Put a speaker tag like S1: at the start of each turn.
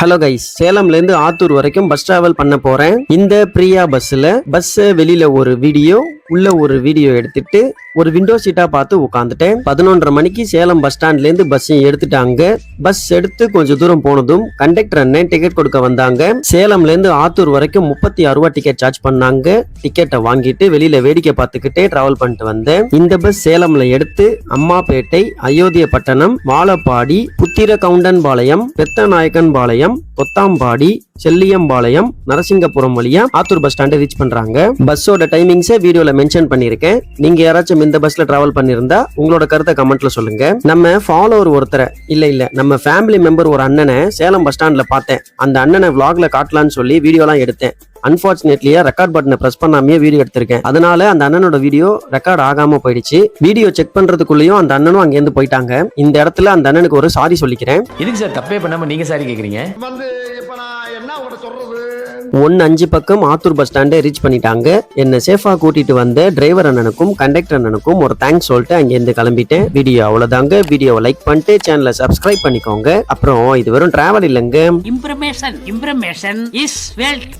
S1: Hello guys சேலம்ல இருந்து ஆத்தூர் வரைக்கும் bus travel பண்ண போறேன். இந்த பிரியா பஸ்ல பஸ் வெளியில ஒரு வீடியோ உள்ள ஒரு வீடியோ எடுத்துட்டு ஒரு விண்டோ சீட்டா பார்த்து உட்காந்துட்டேன் பதினொன்றரை மணிக்கு சேலம் பஸ் ஸ்டாண்ட்ல இருந்து எடுத்துட்டாங்க பஸ் எடுத்து கொஞ்சம் தூரம் போனதும் கண்டக்டர் அண்ணன் டிக்கெட் கொடுக்க வந்தாங்க. சேலம்ல இருந்து ஆத்தூர் வரைக்கும் முப்பத்தி ஆறு ரூபா டிக்கெட் சார்ஜ் பண்ணாங்க. டிக்கெட்டை வாங்கிட்டு வெளியில வேடிக்கை பார்த்துக்கிட்டே டிராவல் பண்ணிட்டு வந்தேன். இந்த பஸ் சேலம்ல எடுத்து அம்மாப்பேட்டை அயோத்தியப்பட்டணம் வாழப்பாடி புத்திர கவுண்டன்பாளையம் பாளையம் கொத்தாம்பாடி செல்லியம்பாளையம் நரசிங்கபுரம் வழியா ஆத்தூர் பஸ் ஸ்டாண்டை ரீச் பண்றாங்க. பஸ்ஸோட டைமிங்ஸை வீடியோல மென்ஷன் பண்ணிருக்கேன் நீங்க யாராச்சும் இந்த பஸ்ல டிராவல் பண்ணிருந்தா உங்களோட கருத்தை கமெண்ட்ல சொல்லுங்க. நம்ம ஃபாலோவர் ஒருத்தரை இல்ல இல்ல நம்ம ஃபேமிலி மெம்பர் ஒரு அண்ணனை சேலம் பஸ் ஸ்டாண்ட்ல பார்த்தேன். அந்த அண்ணனை விளாக்ல காட்டலாம்னு சொல்லி வீடியோலாம் எடுத்தேன். அன்பார்ச்சுனேட்லியா ரெக்கார்ட் பட்டனை பிரஸ் பண்ணாமையே வீடியோ எடுத்திருக்கேன். அதனால அந்த அண்ணனோட வீடியோ ரெக்கார்ட் ஆகாம போயிடுச்சு. வீடியோ செக் பண்றதுக்குள்ளேயும் அந்த அண்ணனும் அங்கேருந்து போயிட்டாங்க. இந்த இடத்துல அந்த அண்ணனுக்கு ஒரு சாரி சொல்லிக்கிறேன்.
S2: எதுக்கு சார் தப்பே பண்ணாம நீங்க சாரி கேக்குறீங்க?
S3: வந்து இப்ப நான் என்ன உங்கள்ட்ட சொல்றது?
S1: ஒன்னு அஞ்சு பக்கம் ஆத்தூர் பஸ் ஸ்டாண்டை ரீச் பண்ணிட்டாங்க. என்ன சேஃபா கூட்டிட்டு வந்த டிரைவர் அண்ணனுக்கும் கண்டக்டர் அண்ணனுக்கும் ஒரு தேங்க்ஸ் சொல்லிட்டு அங்கேருந்து கிளம்பிட்டேன். வீடியோ அவ்வளவுதாங்க. வீடியோவை லைக் பண்ணிட்டு சேனலை சப்ஸ்கிரைப் பண்ணிக்கோங்க. அப்புறம் இது வெறும் டிராவல் இல்லைங்க.
S4: Information information is wealth.